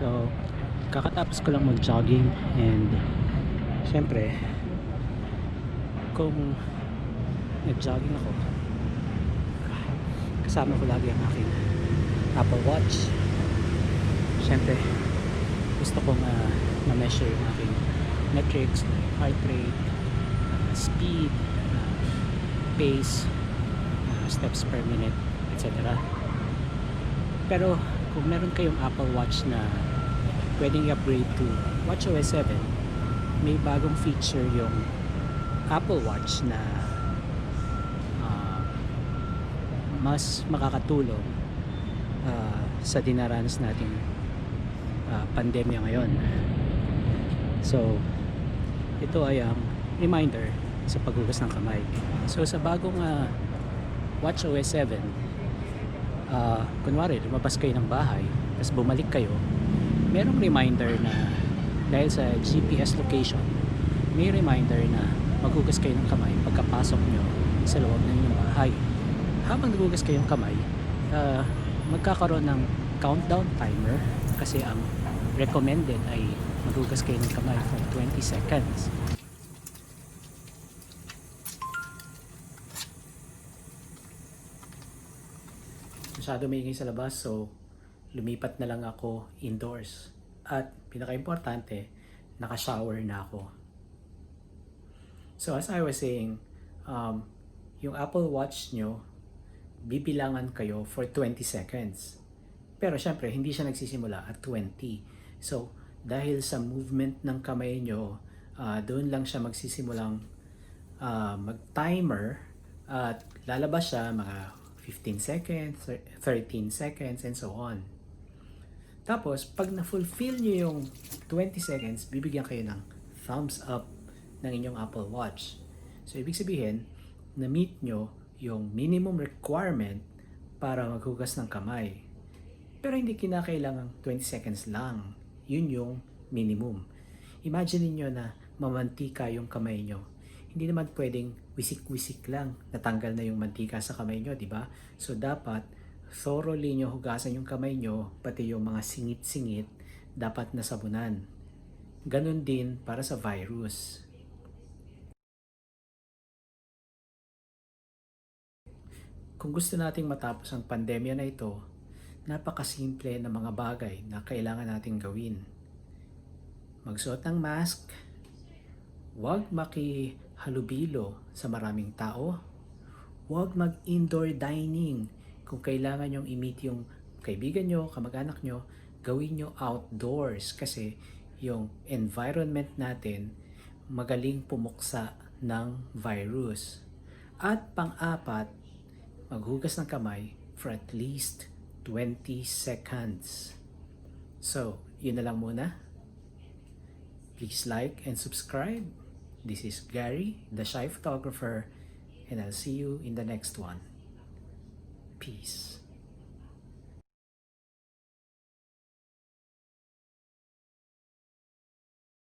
So, kakatapos ko lang mag-jogging and syempre, kung nag-jogging ako, kasama ko lagi ang aking Apple Watch. Syempre, gusto kong uh, ma-measure yung aking metrics, heart rate, speed, pace, uh, steps per minute, etc. Pero kung meron kayong Apple Watch na pwedeng i-upgrade to WatchOS 7, may bagong feature yung Apple Watch na uh, mas makakatulong uh, sa dinaranas nating uh, pandemya ngayon. So, ito ay ang reminder sa paghugas ng kamay. So, sa bagong uh, WatchOS 7, uh, kunwari, lumabas kayo ng bahay, tapos bumalik kayo, merong reminder na dahil sa GPS location, may reminder na maghugas kayo ng kamay pagkapasok nyo sa loob ng inyong bahay. Habang naghugas kayong kamay, uh, magkakaroon ng countdown timer kasi ang recommended ay maghugas kayo ng kamay for 20 seconds. Masyado maingay sa labas so lumipat na lang ako indoors. At pinaka-importante, naka-shower na ako. So as I was saying, um, yung Apple Watch nyo, bibilangan kayo for 20 seconds. Pero syempre, hindi siya nagsisimula at 20. So, dahil sa movement ng kamay nyo, uh, doon lang siya magsisimulang uh, mag-timer at lalabas siya mga 15 seconds, 13 seconds, and so on. Tapos, pag na-fulfill nyo yung 20 seconds, bibigyan kayo ng thumbs up ng inyong Apple Watch. So, ibig sabihin, na-meet nyo yung minimum requirement para maghugas ng kamay. Pero hindi kinakailangan 20 seconds lang. Yun yung minimum. Imagine niyo na mamantika yung kamay nyo. Hindi naman pwedeng wisik-wisik lang natanggal na yung mantika sa kamay nyo, di ba? So dapat thoroughly nyo hugasan yung kamay nyo, pati yung mga singit-singit, dapat nasabunan. Ganon din para sa virus. Kung gusto nating matapos ang pandemya na ito, napakasimple na mga bagay na kailangan nating gawin. Magsuot ng mask, huwag makihalubilo sa maraming tao, huwag mag-indoor dining. Kung kailangan nyong i-meet yung kaibigan nyo, kamag-anak nyo, gawin nyo outdoors kasi yung environment natin magaling pumuksa ng virus. At pang-apat, maghugas ng kamay for at least 20 seconds. So, yun na lang muna. Please like and subscribe. This is Gary, the Shy Photographer, and I'll see you in the next one. Peace.